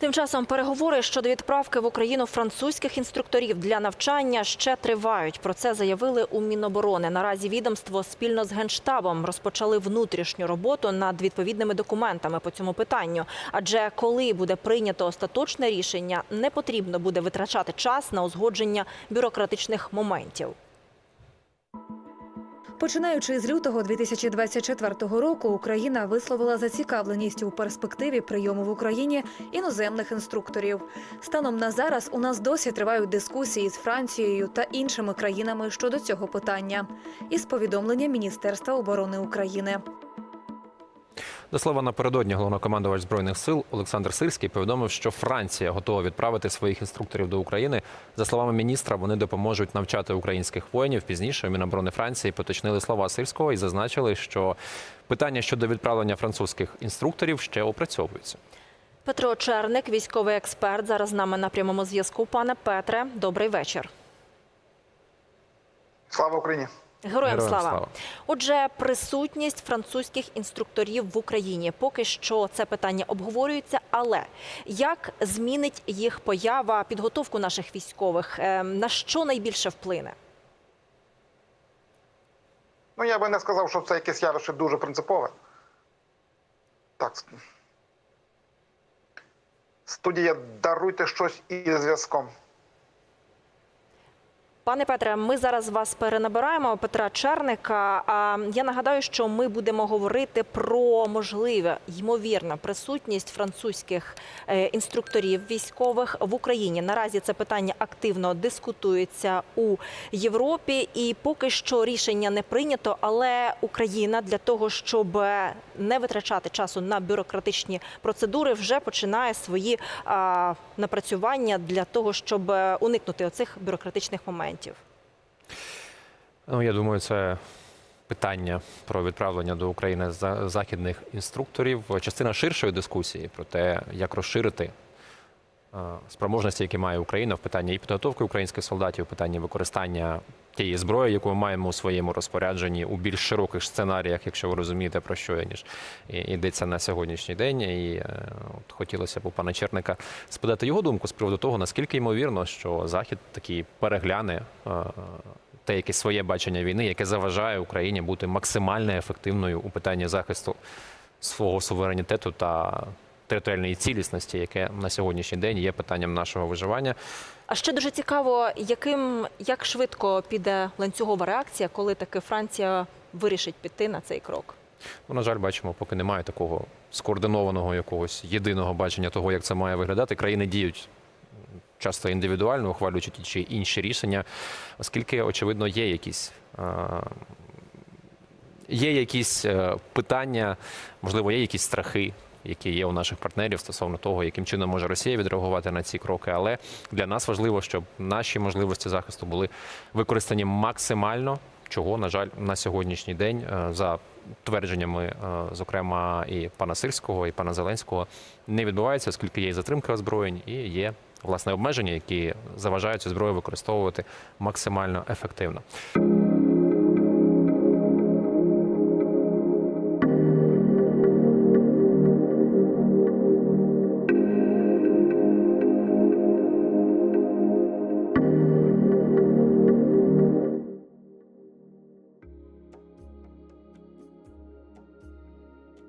Тим часом переговори щодо відправки в Україну французьких інструкторів для навчання ще тривають. Про це заявили у Міноборони. Наразі відомство спільно з генштабом розпочали внутрішню роботу над відповідними документами по цьому питанню. Адже коли буде прийнято остаточне рішення, не потрібно буде витрачати час на узгодження бюрократичних моментів. Починаючи з лютого 2024 року, Україна висловила зацікавленість у перспективі прийому в Україні іноземних інструкторів. Станом на зараз у нас досі тривають дискусії з Францією та іншими країнами щодо цього питання. Із повідомлення Міністерства оборони України. До слова напередодні головнокомандувач збройних сил Олександр Сирський повідомив, що Франція готова відправити своїх інструкторів до України. За словами міністра, вони допоможуть навчати українських воїнів. Пізніше Міноборони Франції поточнили слова Сирського і зазначили, що питання щодо відправлення французьких інструкторів ще опрацьовується. Петро Черник, військовий експерт, зараз з нами на прямому зв'язку. Пане Петре, добрий вечір. Слава Україні! Героям, Героям слава. слава. Отже, присутність французьких інструкторів в Україні поки що це питання обговорюється. Але як змінить їх поява підготовку наших військових? Е, На що найбільше вплине? Ну я би не сказав, що це якесь явище дуже принципове. Так. Студія даруйте щось із зв'язком. Пане Петре, ми зараз вас перенабираємо Петра Черника. Я нагадаю, що ми будемо говорити про можливе ймовірну присутність французьких е, інструкторів військових в Україні. Наразі це питання активно дискутується у Європі, і поки що рішення не прийнято. Але Україна для того, щоб не витрачати часу на бюрократичні процедури, вже починає свої напрацювання для того, щоб е, уникнути оцих бюрократичних моментів. Ну я думаю, це питання про відправлення до України за- західних інструкторів. Частина ширшої дискусії про те, як розширити спроможності, які має Україна в питанні і підготовки українських солдатів, в питанні використання тієї зброї, яку ми маємо у своєму розпорядженні у більш широких сценаріях, якщо ви розумієте про що я ніж йдеться на сьогоднішній день. І е, от хотілося б у пана Черника спитати його думку з приводу того, наскільки ймовірно, що Захід такий перегляне. е, те якесь своє бачення війни, яке заважає Україні бути максимально ефективною у питанні захисту свого суверенітету та територіальної цілісності, яке на сьогоднішній день є питанням нашого виживання. А ще дуже цікаво, яким як швидко піде ланцюгова реакція, коли таки Франція вирішить піти на цей крок. Ну, на жаль, бачимо, поки немає такого скоординованого якогось єдиного бачення того, як це має виглядати. Країни діють часто індивідуально, ухвалюючи ті чи інші рішення, оскільки, очевидно, є якісь. Є якісь е, питання, можливо, є якісь страхи, які є у наших партнерів стосовно того, яким чином може Росія відреагувати на ці кроки. Але для нас важливо, щоб наші можливості захисту були використані максимально, чого, на жаль, на сьогоднішній день, е, за твердженнями, е, зокрема, і пана Сирського, і пана Зеленського, не відбувається, оскільки є і затримка озброєнь і є власне обмеження, які заважають зброю використовувати максимально ефективно.